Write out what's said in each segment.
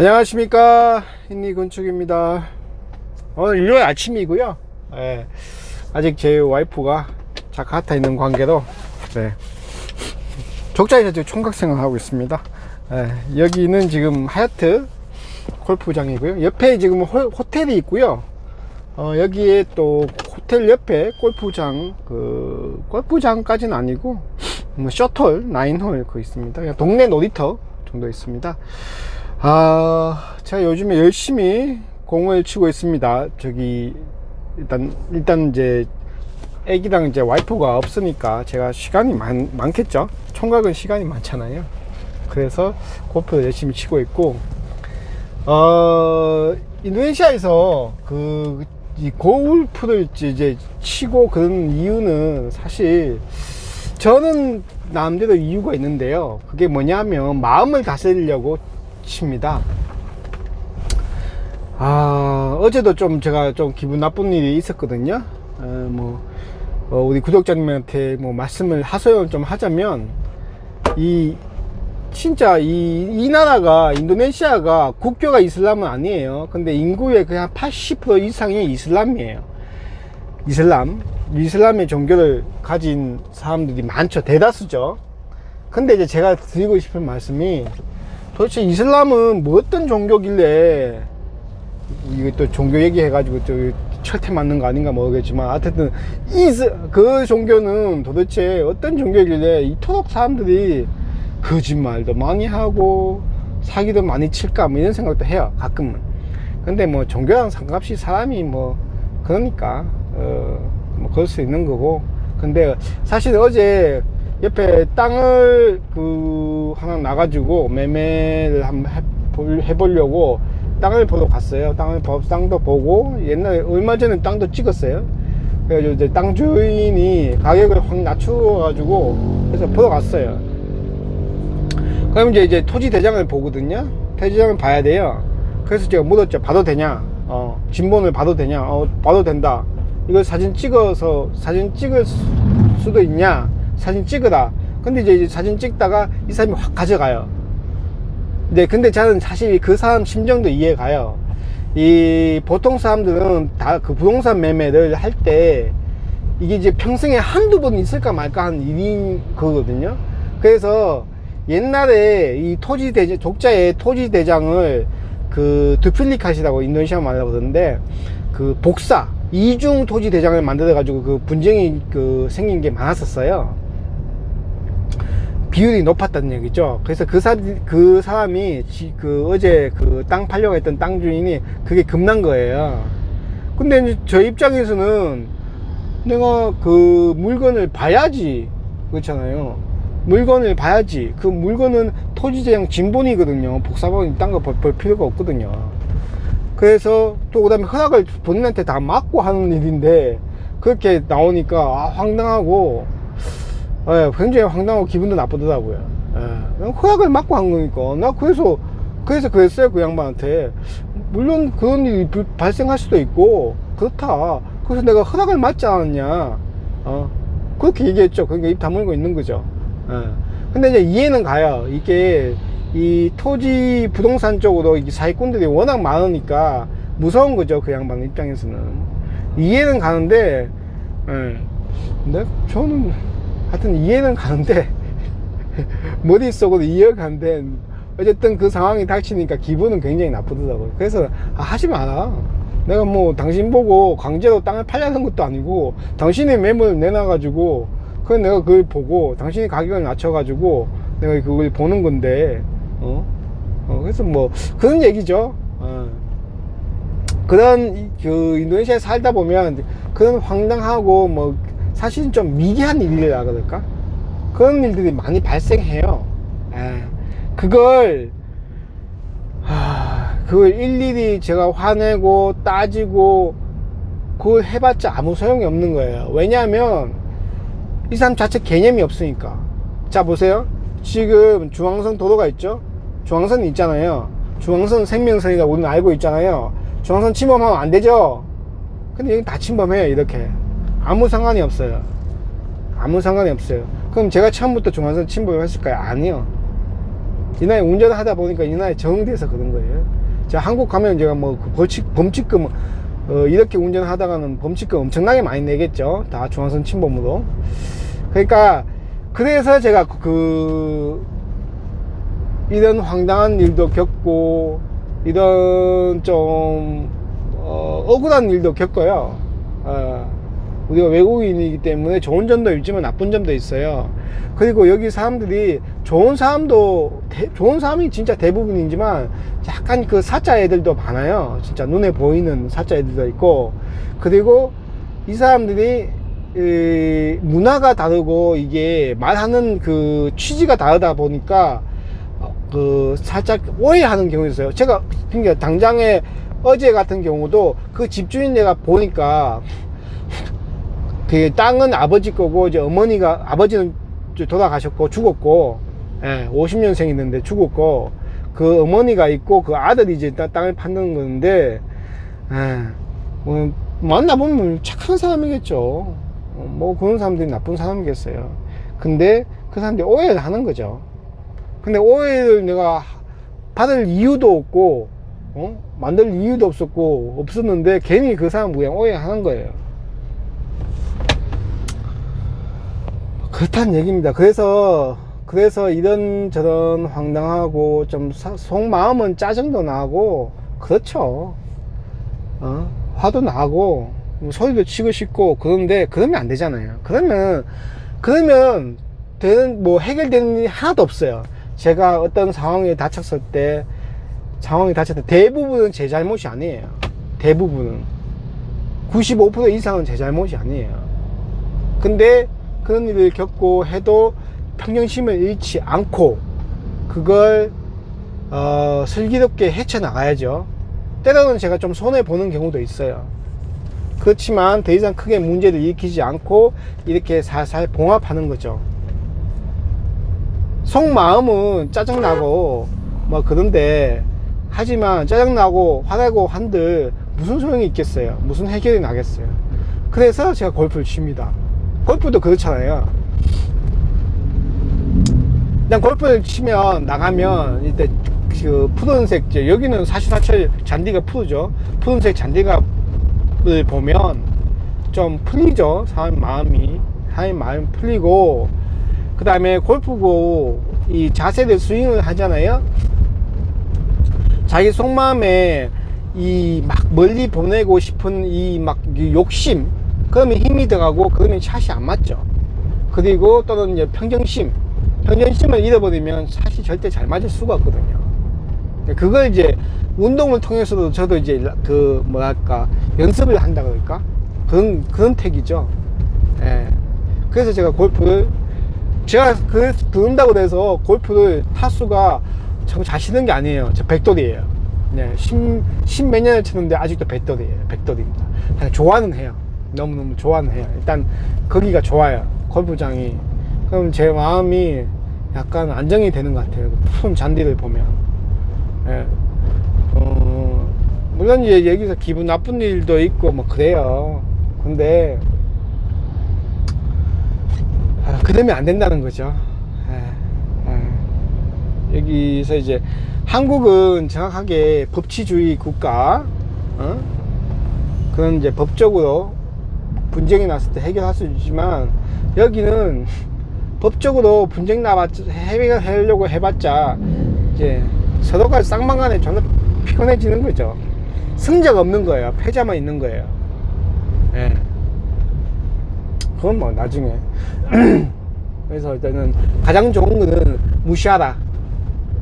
안녕하십니까. 인니 건축입니다. 오늘 일요일 아침이고요. 예, 아직 제 와이프가 자카르타 있는 관계로 네, 적자에서 지금 총각 생활하고 있습니다. 예, 여기는 지금 하얏트 골프장이고요. 옆에 지금 호, 호텔이 있고요. 어, 여기에 또 호텔 옆에 골프장 그 골프장까지는 아니고 뭐 셔틀 나인홀 그 있습니다. 동네 놀이터 정도 있습니다 아, 제가 요즘에 열심히 공을 치고 있습니다. 저기, 일단, 일단 이제, 애기랑 이제 와이프가 없으니까 제가 시간이 많, 많겠죠? 총각은 시간이 많잖아요. 그래서 골프 열심히 치고 있고, 어, 인도네시아에서 그, 이 골프를 이제 치고 그런 이유는 사실 저는 나름대로 이유가 있는데요. 그게 뭐냐면 마음을 다스리려고 칩니다. 아, 어제도 좀 제가 좀 기분 나쁜 일이 있었거든요. 어, 뭐, 어, 우리 구독자님한테 뭐 말씀을 하소연 좀 하자면, 이, 진짜 이, 이 나라가, 인도네시아가 국교가 이슬람은 아니에요. 근데 인구의 그냥 80% 이상이 이슬람이에요. 이슬람. 이슬람의 종교를 가진 사람들이 많죠. 대다수죠. 근데 이제 제가 드리고 싶은 말씀이, 도대체 이슬람은 뭐 어떤 종교길래 이거 또 종교 얘기해가지고 또 철퇴 맞는 거 아닌가 모르겠지만 하여튼 이스 그 종교는 도대체 어떤 종교길래 이토록 사람들이 거짓말도 많이 하고 사기도 많이 칠까 뭐 이런 생각도 해요 가끔은. 근데 뭐 종교랑 상관없이 사람이 뭐 그러니까 어뭐 그럴 수 있는 거고. 근데 사실 어제 옆에 땅을 그 하나 나가지고 매매를 한번 해보려고 땅을 보러 갔어요. 땅을 보- 땅도 보고 옛날에 얼마 전에 땅도 찍었어요. 그래가지고 이제 땅 주인이 가격을 확 낮춰가지고 그래서 보러 갔어요. 그럼 이제 이제 토지 대장을 보거든요. 토지 대장을 봐야 돼요. 그래서 제가 물었죠. 봐도 되냐? 어, 진본을 봐도 되냐? 어, 봐도 된다. 이거 사진 찍어서 사진 찍을 수- 수도 있냐? 사진 찍으라. 근데 이제 사진 찍다가 이 사람이 확 가져가요. 네, 근데 저는 사실 그 사람 심정도 이해가요. 이 보통 사람들은 다 그 부동산 매매를 할 때 이게 이제 평생에 한두 번 있을까 말까 하는 일인 거거든요. 그래서 옛날에 이 토지 대장, 독자의 토지 대장을 그 두플리카시라고 인도네시아 말로 그러는데 그 복사, 이중 토지 대장을 만들어 가지고 그 분쟁이 그 생긴 게 많았었어요. 비율이 높았다는 얘기죠. 그래서 그 사, 그 사람이 지- 그 어제 그 땅 팔려고 했던 땅 주인이 그게 급난 거예요. 근데 이제 저 입장에서는 내가 그 물건을 봐야지. 그렇잖아요. 물건을 봐야지. 그 물건은 토지대장 진본이거든요. 복사본이 딴 거 볼 필요가 없거든요. 그래서 또 그다음에 허락을 본인한테 다 맞고 하는 일인데 그렇게 나오니까 아, 황당하고 예, 굉장히 황당하고 기분도 나쁘더라고요. 예, 허락을 맞고 한 거니까. 나 그래서, 그래서 그랬어요, 그 양반한테. 물론 그런 일이 불- 발생할 수도 있고, 그렇다. 그래서 내가 허락을 맞지 않았냐. 어, 그렇게 얘기했죠. 그러니까 입 다물고 있는 거죠. 예. 근데 이제 이해는 가요. 이게, 이 토지 부동산 쪽으로 이 사기꾼들이 워낙 많으니까 무서운 거죠. 그 양반 입장에서는. 이해는 가는데, 예. 근데 저는 하여튼 이해는 가는데 머릿속으로 이해가 가는데 어쨌든 그 상황이 닥치니까 기분은 굉장히 나쁘더라고요 그래서 아, 하지 마라 내가 뭐 당신 보고 강제로 땅을 팔려는 것도 아니고 당신의 매물을 내놔가지고 그 내가 그걸 보고 당신이 가격을 낮춰가지고 내가 그걸 보는 건데 어? 어, 그래서 뭐 그런 얘기죠 어. 그런 이- 그 인도네시아에 살다 보면 그런 황당하고 뭐 사실은 좀 미개한 일이라 그럴까 그런 일들이 많이 발생해요. 예. 그걸 하, 그걸 일일이 제가 화내고 따지고 그걸 해봤자 아무 소용이 없는 거예요. 왜냐하면 이 사람 자체 개념이 없으니까. 자 보세요. 지금 중앙선 도로가 있죠. 중앙선 있잖아요. 중앙선 생명선이라고 우리는 알고 있잖아요. 중앙선 침범하면 안 되죠. 근데 여기 다 침범해요 이렇게. 아무 상관이 없어요. 아무 상관이 없어요. 그럼 제가 처음부터 중앙선 침범을 했을까요? 아니요. 이 나이 운전하다 보니까 이 나이 적응돼서 그런 거예요. 제가 한국 가면 제가 뭐그 벌칙, 범칙금, 어, 이렇게 운전하다가는 범칙금 엄청나게 많이 내겠죠. 다 중앙선 침범으로. 그러니까, 그래서 제가 그, 이런 황당한 일도 겪고, 이런 좀, 어, 억울한 일도 겪어요. 어, 우리가 외국인이기 때문에 좋은 점도 있지만 나쁜 점도 있어요. 그리고 여기 사람들이 좋은 사람도 대- 좋은 사람이 진짜 대부분이지만 약간 그 사자 애들도 많아요. 진짜 눈에 보이는 사자 애들도 있고 그리고 이 사람들이 이 문화가 다르고 이게 말하는 그 취지가 다르다 보니까 어, 그 살짝 오해하는 경우가 있어요. 제가 그러니까 당장에 어제 같은 경우도 그 집주인 내가 보니까 그 땅은 아버지 거고 이제 어머니가 아버지는 돌아가셨고 죽었고 예, 50년생이는데 죽었고 그 어머니가 있고 그 아들이 이제 따- 땅을 판다는 건데 예, 뭐 만나보면 착한 사람이겠죠. 어, 뭐 그런 사람들이 나쁜 사람이겠어요. 근데 그 사람들이 오해를 하는 거죠. 근데 오해를 내가 받을 이유도 없고 어? 만들 이유도 없었고 없었는데 괜히 그 사람 그냥 오해하는 거예요 그렇다는 얘기입니다. 그래서 그래서 이런 저런 황당하고 좀 사- 속마음은 짜증도 나고 그렇죠. 어? 화도 나고 뭐 소리도 치고 싶고 그런데 그러면 안 되잖아요. 그러면 그러면 되는 뭐 해결되는 일이 하나도 없어요. 제가 어떤 상황에 다쳤을 때 상황이 다쳤을 때 대부분은 제 잘못이 아니에요. 대부분은 95% 이상은 제 잘못이 아니에요. 근데 그런 일을 겪고 해도 평정심을 잃지 않고 그걸 어, 슬기롭게 헤쳐나가야죠. 때로는 제가 좀 손해보는 경우도 있어요. 그렇지만 더 이상 크게 문제를 일으키지 않고 이렇게 살살 봉합하는 거죠. 속마음은 짜증나고 뭐 그런데 하지만 짜증나고 화나고 한들 무슨 소용이 있겠어요. 무슨 해결이 나겠어요. 그래서 제가 골프를 칩니다. 골프도 그렇잖아요. 그냥 골프를 치면 나가면 이때 그 푸른색 여기는 사시사철 잔디가 푸르죠. 푸른색 잔디가 을 보면 좀 풀리죠. 사람 마음이 사람 마음이 풀리고 그 다음에 골프고 이 자세를 스윙을 하잖아요. 자기 속마음에 이 막 멀리 보내고 싶은 이 막 욕심 그러면 힘이 들어가고 그러면 샷이 안 맞죠. 그리고 또는 이제 평정심 평정심을 잃어버리면 샷이 절대 잘 맞을 수가 없거든요. 그걸 이제 운동을 통해서도 저도 이제 그 뭐랄까 연습을 한다 그럴까 그런 그런 택이죠. 예. 그래서 제가 골프를 제가 그 그런다고 해서 골프를 타수가 정잘 치는 게 아니에요. 저 백돌이에요. 네, 십몇 년을 치는데 아직도 백돌이에요. 백돌입니다. 좋아는 해요. 너무 너무 좋아는 해요. 일단 거기가 좋아요. 골프장이. 그럼 제 마음이 약간 안정이 되는 것 같아요. 푸른 잔디를 보면. 예. 어, 물론 이제 여기서 기분 나쁜 일도 있고 뭐 그래요. 근데 아, 그러면 안 된다는 거죠. 예, 예. 여기서 이제 한국은 정확하게 법치주의 국가, 어? 그런 이제 법적으로 분쟁이 났을 때 해결할 수 있지만 여기는 법적으로 분쟁 나봤자 해결하려고 해봤자 이제 서로가 쌍방간에 존나 피곤해지는 거죠. 승자가 없는 거예요. 패자만 있는 거예요. 예. 그건 뭐 나중에. 그래서 일단은 가장 좋은 거는 무시하라.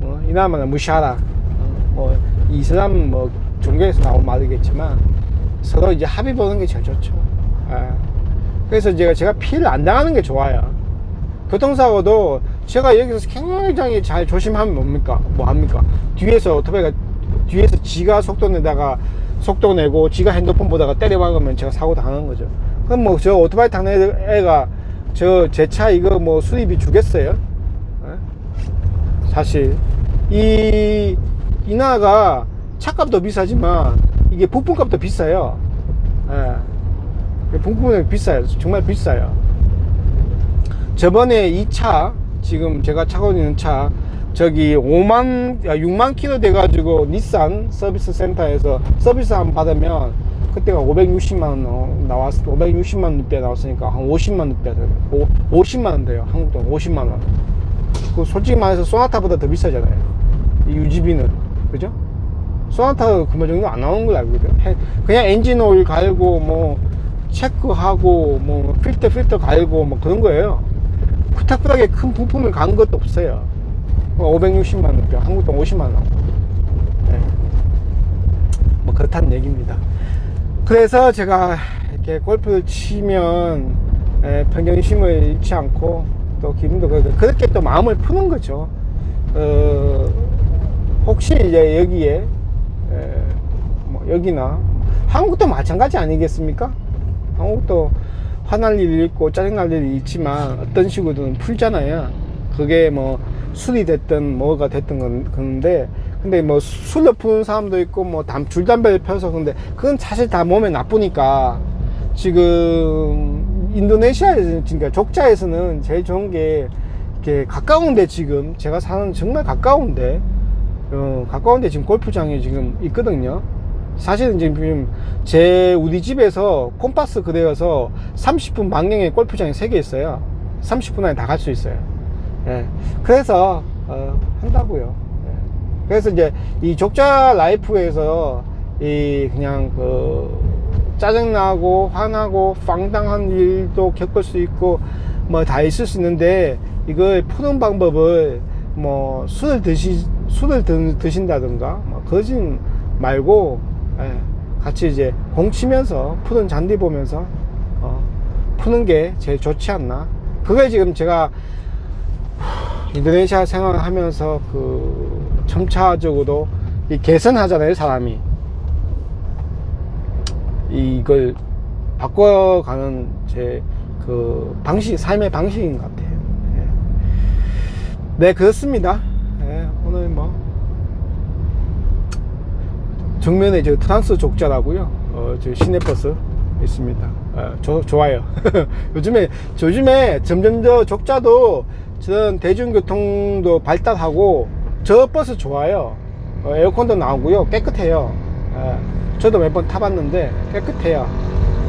어, 이나마는 무시하라. 어, 뭐 이슬람 뭐 종교에서 나온 말이겠지만 서로 이제 합의 보는 게 제일 좋죠. 예. 그래서 제가 제가 피해를 안 당하는 게 좋아요. 교통사고도 제가 여기서 굉장히 잘 조심하면 뭡니까? 뭐 합니까? 뒤에서 오토바이가 뒤에서 지가 속도 내다가 속도 내고 지가 핸드폰 보다가 때려박으면 제가 사고 당하는 거죠. 그럼 뭐 저 오토바이 타는 애가 저 제 차 이거 뭐 수리비 주겠어요? 예? 사실 이 인하가 차값도 비싸지만 이게 부품값도 비싸요. 예. 부품이 비싸요. 정말 비싸요. 저번에 이 차, 지금 제가 차고 있는 차, 저기 5만, 야, 6만 킬로 돼가지고 닛산 서비스 센터에서 서비스 한번 받으면 그때가 560만 원 나왔, 560만 원대 나왔으니까 한 50만 원대 돼요. 50만 원 돼요. 한국 돈 50만 원. 그 솔직히 말해서 소나타보다 더 비싸잖아요. 이 유지비는. 그죠? 소나타 그만 정도 안 나오는 있거든요. 해- 그냥 엔진 오일 갈고 뭐 체크하고 뭐 필터 필터 갈고 뭐 그런 거예요. 그닥그닥에 큰 부품을 간 것도 없어요. 560만 원, 한국 돈 50만 원. 네. 뭐 그렇다는 얘기입니다. 그래서 제가 이렇게 골프를 치면 에, 평정심을 잃지 않고 또 기분도 그렇게, 그렇게 또 마음을 푸는 거죠. 어, 혹시 이제 여기에 에, 뭐 여기나 한국도 마찬가지 아니겠습니까? 한국도 화날 일이 있고 짜증날 일이 있지만 어떤 식으로든 풀잖아요. 그게 뭐 술이 됐든 뭐가 됐든 건 그런데 근데 뭐 술로 푸는 사람도 있고 뭐 담, 줄담배를 펴서 근데 그건 사실 다 몸에 나쁘니까 지금 인도네시아에서 그러니까 족자에서는 제일 좋은 게 이렇게 가까운데 지금 제가 사는 정말 가까운데 어, 가까운데 지금 골프장이 지금 있거든요. 사실은 지금 제 우리 집에서 콤파스 그대여서 30분 방향에 골프장이 3개 있어요. 30분 안에 다 갈 수 있어요. 예. 그래서 어, 한다고요. 예. 그래서 이제 이 족자 라이프에서 이 그냥 그 짜증나고 화나고 황당한 일도 겪을 수 있고 뭐 다 있을 수 있는데 이걸 푸는 방법을 뭐 술을 드시 술을 드, 드신다든가 뭐 그러진 말고 예, 같이 이제 공 치면서 푸는 잔디 보면서 어, 푸는 게 제일 좋지 않나 그게 지금 제가 인도네시아 생활하면서 그 점차적으로 이 개선하잖아요 사람이 이걸 바꿔가는 제 그 방식 삶의 방식인 것 같아요. 예. 네 그렇습니다. 예, 오늘 뭐 정면에 저 트란스 족자라고요. 어, 저 시내버스 있습니다. 어, 저, 좋아요. 요즘에 요즘에 점점 더 족자도 저런 대중교통도 발달하고 저 버스 좋아요. 어, 에어컨도 나오고요. 깨끗해요. 예, 저도 몇 번 타봤는데 깨끗해요.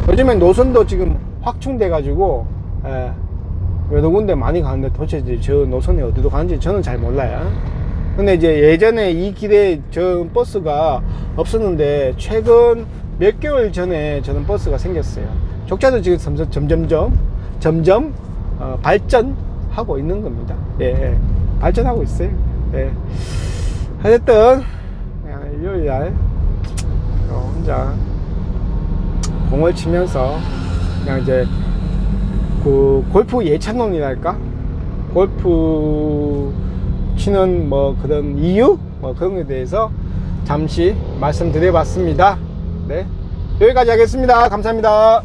요즘엔 노선도 지금 확충돼 가지고 예, 여러 군데 많이 가는데 도대체 저 노선이 어디로 가는지 저는 잘 몰라요. 근데 이제 예전에 이 길에 저 버스가 없었는데 최근 몇 개월 전에 저는 버스가 생겼어요. 족자도 지금 점점 점점점 점점 어, 발전하고 있는 겁니다. 예, 예. 발전하고 있어요. 예. 어쨌든 일요일 날 어, 혼자 공을 치면서 그냥 이제 그 골프 예찬론이랄까 골프 치는 뭐 그런 이유 뭐 그런 것에 대해서 잠시 말씀드려 봤습니다. 네 여기까지 하겠습니다. 감사합니다.